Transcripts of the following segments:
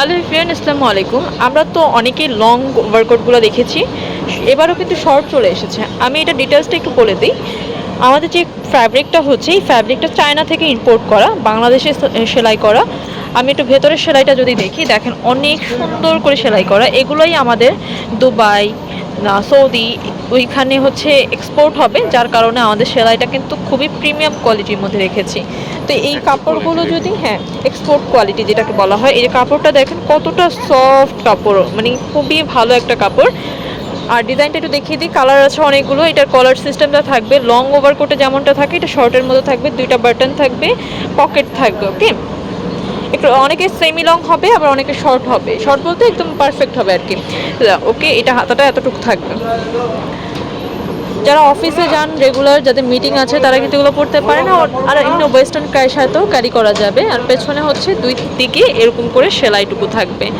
Hello friend, আসসালামু আলাইকুম। আমরা তো অনেকেই লং ওয়ার্কআউটগুলো দেখেছি, এবারও কিন্তু শর্ট চলে এসেছে। আমি এটা ডিটেলসটা একটু বলে দিই। আমাদের যে ফ্যাব্রিকটা হচ্ছে, এই ফ্যাব্রিকটা চায়না থেকে ইম্পোর্ট করা, বাংলাদেশে সেলাই করা। আমি একটু ভেতরের সেলাইটা যদি দেখি, দেখেন অনেক সুন্দর করে সেলাই করা। এগুলোই আমাদের দুবাই সৌদি ওইখানে হচ্ছে এক্সপোর্ট হবে যার কারণে আমাদের সেলাইটা কিন্তু খুবই প্রিমিয়াম কোয়ালিটির মধ্যে রেখেছি। তো এই কাপড়গুলো যদি হ্যাঁ এক্সপোর্ট কোয়ালিটি যেটাকে বলা হয় এই যে কাপড়টা দেখেন কতটা সফট কাপড় মানে খুবই ভালো একটা কাপড়। আর ডিজাইনটা একটু দেখিয়ে দিই কালার আছে অনেকগুলো এটার কলার সিস্টেমটা থাকবে লং ওভার কোটে যেমনটা থাকে এটা শর্টের মধ্যে থাকবে দুইটা বাটন থাকবে পকেট থাকবে ওকে একটু অনেকে সেমি লং হবে, আবার অনেকে শর্ট হবে। শর্ট বলতে একদম পারফেক্ট হবে আর কি। ওকে এটা হাতাটা এতটুকু থাকবে। যারা অফিসে যান রেগুলার যাদের মিটিং আছে, তারা কিন্তু এগুলো পড়তে পারে না। আর- এমনি ওয়েস্টার্ন সাথেও ক্যারি করা যাবে। আর পেছনে হচ্ছে দুই দিকে এরকম করে সেলাইটুকু থাকবে।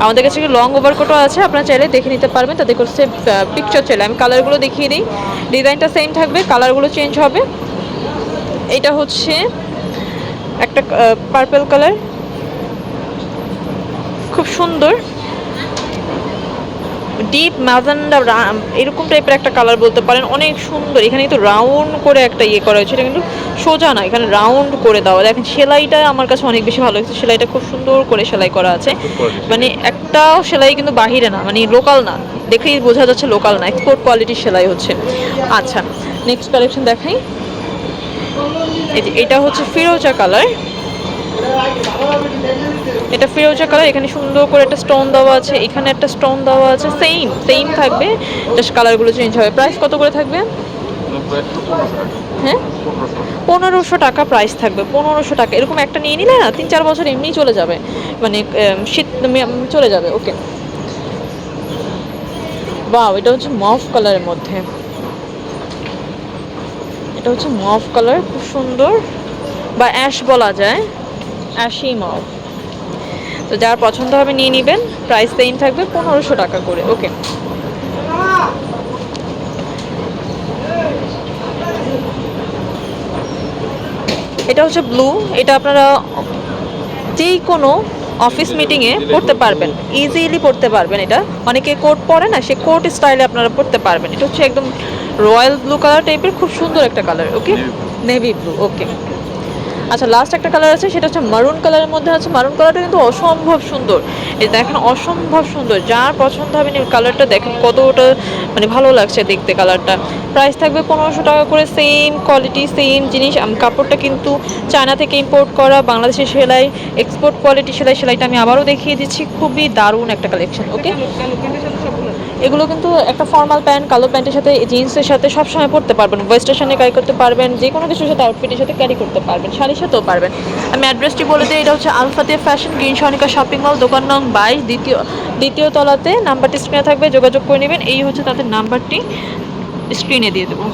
আমাদের কাছে লং ওভারকোটও আছে, আপনারা চাইলে দেখে নিতে পারবেন। তাদের কাছে পিকচার চাইলে। আমি কালারগুলো দেখিয়ে দিই। ডিজাইনটা সেম থাকবে কালারগুলো চেঞ্জ হবে। এটা হচ্ছে একটা পার্পল কালার সুন্দর। ডিপ ম্যাজেন্ডা এরকম টাইপের একটা কালার বলতে পারেন। অনেক সুন্দর। এখানে কিন্তু রাউন্ড করে একটা ইয়ে করা হয়েছে। এটা কিন্তু সোজা না এখানে রাউন্ড করে দেওয়া। দেখেন সেলাইটা আমার কাছে অনেক বেশি ভালো লাগছে। সেলাইটা খুব সুন্দর করে সেলাই করা আছে। মানে একটাও সেলাই কিন্তু বাহিরে না মানে লোকাল না। দেখেই বোঝা যাচ্ছে লোকাল না। এক্সপোর্ট কোয়ালিটির সেলাই হচ্ছে। আচ্ছা নেক্সট কালেকশন দেখাই। এটা হচ্ছে ফিরোজা কালার এটা ফিরোজা কালার, এখানে সুন্দর করে একটা স্টোন দেওয়া আছে, এখানে একটা স্টোন দেওয়া আছে সেম সেম থাকবে জাস্ট কালারগুলো চেঞ্জ হবে। প্রাইস কত করে থাকবে? হ্যাঁ? পনেরোশো টাকা প্রাইস থাকবে, পনেরোশো টাকা। এরকম একটা নিয়ে নিলে না, তিন চার বছর এমনিই চলে যাবে। মানে শীত চলে যাবে ওকে বাহ এটা হচ্ছে মফ কালারের মধ্যে। এটা হচ্ছে মফ কালার খুব সুন্দর। বা অ্যাশ বলা যায়। অ্যাশি মফ তো যার পছন্দ হবে নিয়ে নেবেন। প্রাইস সেম থাকবে পনেরোশো টাকা করে। ওকে এটা হচ্ছে ব্লু এটা আপনারা যেই কোনো অফিস মিটিংয়ে পড়তে পারবেন। ইজিলি পড়তে পারবেন এটা। অনেকে কোট পরে না সে কোট স্টাইলে আপনারা পড়তে পারবেন। এটা হচ্ছে একদম রয়্যাল ব্লু কালার টাইপের খুব সুন্দর একটা colour okay navy blue okay আচ্ছা লাস্ট একটা কালার আছে, সেটা হচ্ছে মারুন কালারের মধ্যে আছে। মারুন কালারটা কিন্তু অসম্ভব সুন্দর। এই দেখেন, অসম্ভব সুন্দর। যার পছন্দ হবে কালারটা দেখেন কতটা মানে ভালো লাগছে দেখতে কালারটা প্রাইস থাকবে পনেরোশো টাকা করে সেম কোয়ালিটি সেম জিনিস। কাপড়টা কিন্তু চায়না থেকে ইম্পোর্ট করা, বাংলাদেশের সেলাই এক্সপোর্ট কোয়ালিটি সেলাই, সেলাইটা আমি আবারও দেখিয়ে দিচ্ছি। খুবই দারুণ একটা কালেকশন ওকে এগুলো কিন্তু একটা ফর্মাল প্যান্ট কালো প্যান্টের সাথে জিন্সের সাথে সবসময় পরতে পারবেন। ওয়েস্টেশনে ক্যারি করতে পারবেন যে কোনো কিছুর সাথে আউটফিটের সাথে ক্যারি করতে পারবেন, শাড়ির সাথেও পারবেন। আমি অ্যাড্রেসটি বলে দিই, এটা হচ্ছে আলফাতে fashion green Sonika shopping mall দোকান নং বাইশ, দ্বিতীয় দ্বিতীয় তলাতে। নাম্বারটি স্ক্রিনে থাকবে, যোগাযোগ করে নেবেন। এই হচ্ছে তাদের নাম্বারটি স্ক্রিনে দিয়ে দেবো।